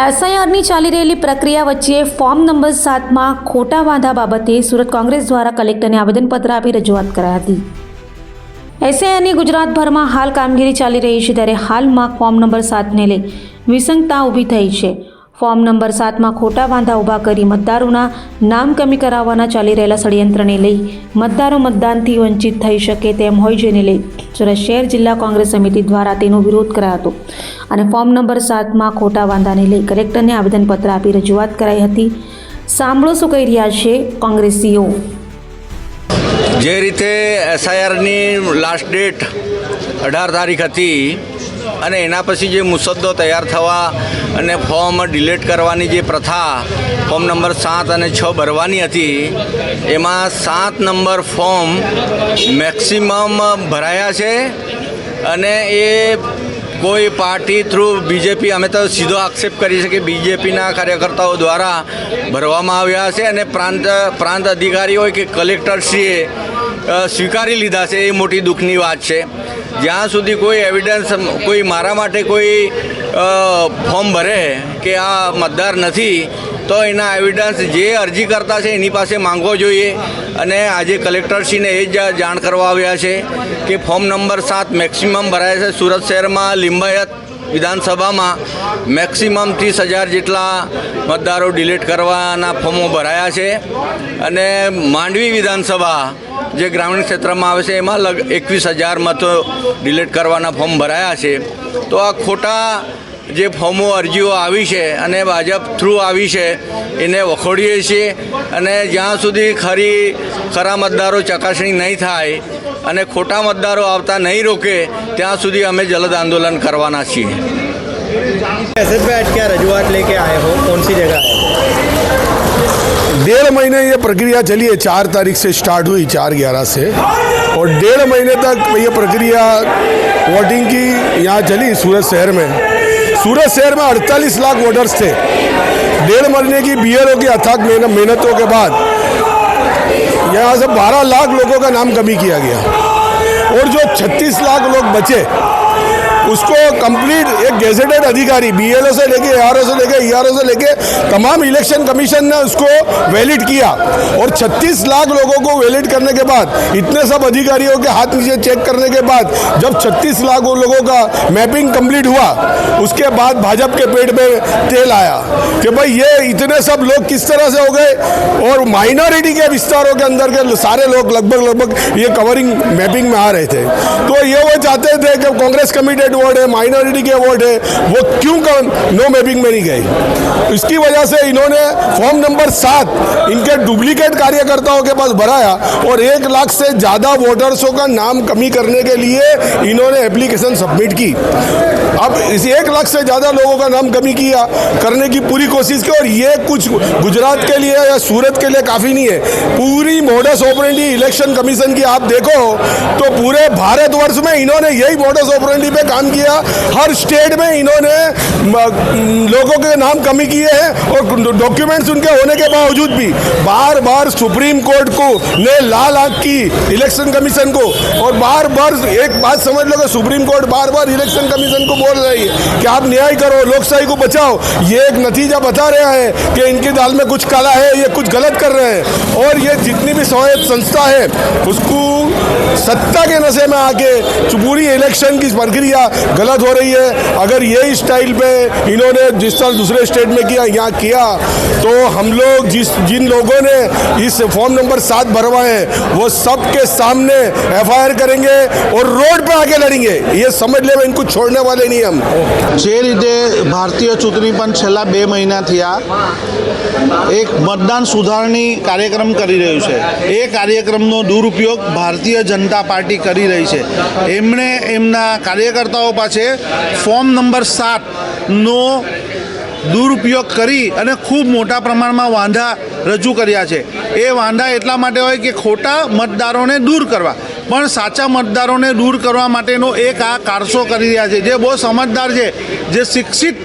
એસઆઈઆરની ચાલી રહેલી પ્રક્રિયા વચ્ચે ફોર્મ નંબર સાતમાં ખોટા વાંધા બાબતે સુરત કોંગ્રેસ દ્વારા કલેક્ટરને આવેદનપત્ર આપી રજૂઆત કરાઈ હતી. એસઆઈઆરની ગુજરાતભરમાં હાલ કામગીરી ચાલી રહી છે, ત્યારે હાલમાં ફોર્મ નંબર સાતને લઈ વિસંગતા ઊભી થઈ છે. ફોર્મ નંબર સાતમાં ખોટા વાંધા ઊભા કરી મતદારોના નામ કમી કરાવવાના ચાલી રહેલા ષડયંત્રને લઈ મતદારો મતદાનથી વંચિત થઈ શકે તેમ હોય જેને લઈ સુરત શહેર જિલ્લા કોંગ્રેસ સમિતિ દ્વારા તેનો વિરોધ કરાયો હતો. અને ફોર્મ નંબર સાતમાં ખોટા વાંધાને લઈ કલેક્ટરને આવેદનપત્ર આપી રજૂઆત કરાઈ હતી. સાંભળો શું કહી રહ્યા છે કોંગ્રેસીઓ. જે રીતે એસઆઈઆરની લાસ્ટ ડેટ અઢાર તારીખ હતી અને એના પછી જે મુસદ્દો તૈયાર થવા અને ફોર્મ ડિલેટ કરવાની જે પ્રથા, ફોર્મ નંબર સાત અને છ ભરવાની હતી, એમાં સાત નંબર ફોર્મ મેક્સિમમ ભરાયા છે અને એ કોઈ પાર્ટી થ્રુ બીજેપી, અમે તો સીધો આક્ષેપ કરી કે બીજેપીના કાર્યકર્તાઓ દ્વારા ભરવામાં આવ્યા છે અને પ્રાંત પ્રાંત અધિકારી હોય કે કલેક્ટરશ્રીએ સ્વીકારી લીધા છે, એ મોટી દુઃખની વાત છે. જ્યાં સુધી કોઈ એવિડન્સ કોઈ મારા માટે કોઈ ફોર્મ ભરે કે આ મતદાર નથી, તો એના એવિડન્સ જે અરજી કરતા છે એની પાસે માંગવો જોઈએ. અને આજે કલેક્ટરશ્રીને એ જ જાણ કરવા આવ્યા છે કે ફોર્મ નંબર સાત મેક્સિમમ ભરાય છે સુરત શહેરમાં, લિંબાયત વિધાનસભામાં મેક્સિમમ ત્રીસ હજાર જેટલા મતદારો ડિલીટ કરવાના ફોર્મો ભરાયા છે. અને માંડવી વિધાનસભા જે ગ્રામીણ ક્ષેત્રમાં આવે છે, એમાં લગ એકવીસ હજાર મતો ડિલીટ કરવાના ફોર્મ ભરાયા છે. તો આ ખોટા જે ફોર્મો અરજીઓ આવી છે અને ભાજપ થ્રુ આવી છે, એને વખોડીએ છીએ. અને જ્યાં સુધી ખરી, ખરા મતદારો ચકાસણી નહીં થાય અને ખોટા મતદારો આવતા નહીં રોકે ત્યાં સુધી અમે જલદ આંદોલન કરવાના છીએ एसेट पे आज क्या रजुआत लेके आए हो कौन सी जगह है डेढ़ महीने ये प्रक्रिया चली है चार तारीख से स्टार्ट हुई चार ग्यारह से और डेढ़ महीने तक ये प्रक्रिया वोटिंग की यहाँ चली सूरत शहर में सूरत शहर में 48 लाख वोटर्स थे डेढ़ महीने की बी की अथाक मेहनत मेहनतों के बाद यहाँ से 12 लाख लोगों का नाम कमी किया गया और जो 36 लाख लोग बचे, उसको कंप्लीट एक गेजेटेड अधिकारी बीएलओ से लेके एआरओ से लेके ईआरओ से लेके तमाम इलेक्शन कमीशन ने उसको वैलिड किया। और 36 लाख लोगों को वैलिड करने के बाद, इतने सब अधिकारियों के हाथ नीचे चेक करने के बाद, जब 36 लाख लोगों का मैपिंग कंप्लीट हुआ, उसके बाद भाजपा के पेट में तेल आया कि भाई ये इतने सब लोग किस तरह से हो गए? और माइनॉरिटी के विस्तारों के अंदर के सारे लोग लगभग लगभग ये कवरिंग मैपिंग में आ रहे थे। तो ये वो चाहते थे कि कांग्रेस कमिटेड वोट है माइनॉरिटी के वोट है, वो क्यों नो मैपिंग में नहीं गए। इसकी वजह से इन्होंने फॉर्म नंबर सात, इनके डुप्लीकेट कार्यकर्ताओं के पास भराया और एक लाख से ज़्यादा वोटर्सों का नाम कमी करने के लिए इन्होंने एप्लीकेशन सबमिट की। अब इस एक लाख से ज़्यादा लोगों का नाम कमी किया, करने की पूरी कोशिश की और ये कुछ गुजरात के लिए या सूरत के लिए काफ़ी नहीं है। पूरी मोडस ऑपरेंडी इलेक्शन कमीशन की आप देखो तो पूरे भारतवर्ष में इन्होंने यही मोडस ऑपरेंडी पे काम किया। हर स्टेट में इन्होंने लोगों के नाम कमी किए हैं और डॉक्यूमेंट्स उनके होने के बावजूद भी बार बार सुप्रीम कोर्ट को ने लाल आँख की इलेक्शन कमीशन को और बार बार एक बात समझ लो कि सुप्रीम कोर्ट बार बार इलेक्शन कमीशन को बोल रही है कि आप न्याय करो, लोकशाही को बचाओ। ये एक नतीजा बता रहा है कि इनकी दाल में कुछ काला है, ये कुछ गलत कर रहे हैं। और ये जितनी भी स्वायत्त संस्था है, उसको सत्ता के नशे में आके जो पूरी इलेक्शन की प्रक्रिया गलत हो रही है अगर यही स्टाइल पे इन्होंने जिस तरह दूसरे स्टेट में किया यहाँ किया तो हम लोग जिस जिन लोगों ने इस फॉर्म नंबर सात भरवाए हैं वो सबके सामने एफआईआर करेंगे और रोड पे आके लड़ेंगे ये समझ ले इनको छोड़ने वाले नहीं हम જે રીતે ભારતીય ચૂંટણી પણ છેલ્લા બે મહિના થયા. એક મતદાન સુધારણી કાર્યક્રમ કરી રહ્યું છે. એ કાર્યક્રમનો દુરુપયોગ ભારતીય જનતા પાર્ટી કરી રહી છે. એમણે એમના કાર્યકર્તાઓ પાસે ફોર્મ નંબર સાતનો દુરુપયોગ કરી અને ખૂબ મોટા પ્રમાણમાં વાંધા રજૂ કર્યા છે. એ વાંધા એટલા માટે હોય કે ખોટા મતદારોને દૂર કરવા. પણ સાચા મતદારોને દૂર કરવા માટેનો એક આ કારસો કરી રહ્યા છે. જે બહુ સમજદાર છે, જે શિક્ષિત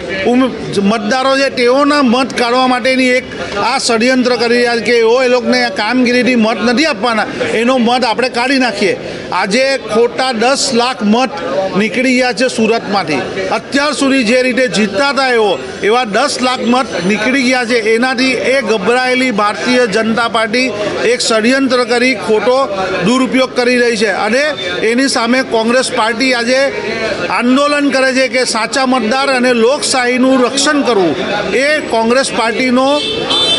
મતદારો છે, તેઓના મત કાઢવા માટેની એક આ ષડયંત્ર કરી રહ્યા છે કે એવો એ લોકોને કામગીરીથી મત નથી આપવાના. એનો મત આપણે કાઢી નાખીએ. આજે ખોટા દસ લાખ મત નીકળી ગયા છે સુરતમાંથી. અત્યાર સુધી જે રીતે જીતતા હતા એવો એવા દસ લાખ મત નીકળી ગયા છે. એનાથી એ ગભરાયેલી ભારતીય જનતા પાર્ટી એક ષડયંત્ર કરી ખોટો દુરુપયોગ કરી રહી છે. અને એની સામે કોંગ્રેસ પાર્ટી આજે આંદોલન કરે છે કે સાચા મતદાર અને લોકશાહીનું રક્ષણ કરવું. એ કોંગ્રેસ પાર્ટીનો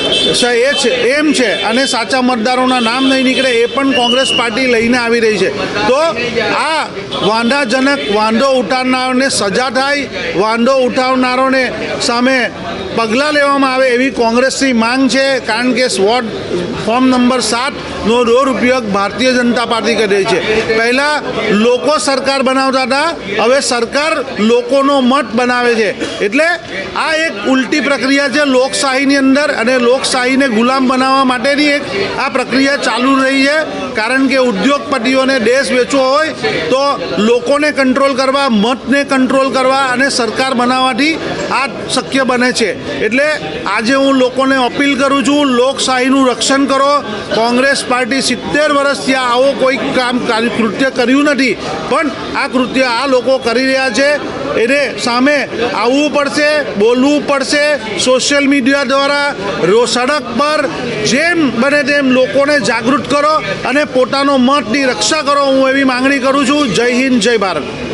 એ છે, એમ છે, અને સાચા મતદારોના નામ નહીં નીકળે એ પણ કોંગ્રેસ પાર્ટી લઈને આવી રહી છે. તો આ વાંધાજનક વાંધો ઉઠાવનારને સજા થાય, વાંધો ઉઠાવનારોને સામે પગલાં લેવામાં આવે એવી કોંગ્રેસની માંગ છે, કારણ કે સ્વોટ ફોર્મ નંબર સાતનો દુરુપયોગ ભારતીય જનતા પાર્ટી કરી રહી છે. પહેલાં લોકો સરકાર બનાવતા હતા, હવે સરકાર લોકોનો મત બનાવે છે. એટલે આ એક ઉલટી પ્રક્રિયા છે લોકશાહીની અંદર અને લોકશાહીને ગુલામ બનાવવા માટેની એક આ પ્રક્રિયા ચાલુ રહી છે. કારણ કે ઉદ્યોગપતિઓને દેશ વેચવો હોય તો લોકોને કંટ્રોલ કરવા, મતને કંટ્રોલ કરવા અને સરકાર બનાવવાથી આ શક્ય બને છે. એટલે આજે હું લોકોને અપીલ કરું છું, લોકશાહીનું રક્ષણ કરો. કોંગ્રેસ પાર્ટી સિત્તેર વર્ષથી આવો કોઈ કામ કૃત્ય કર્યું નથી. પણ આ કૃત્ય આ લોકો કરી રહ્યા છે. એને સામે આવવું પડશે, બોલવું પડશે. સોશિયલ મીડિયા દ્વારા રો સડક પર જેમ બને તેમ લોકોને જાગૃત કરો અને પોતાનો મતની રક્ષા કરો. હું એવી માંગણી કરું છું. જય હિન્દ, જય ભારત.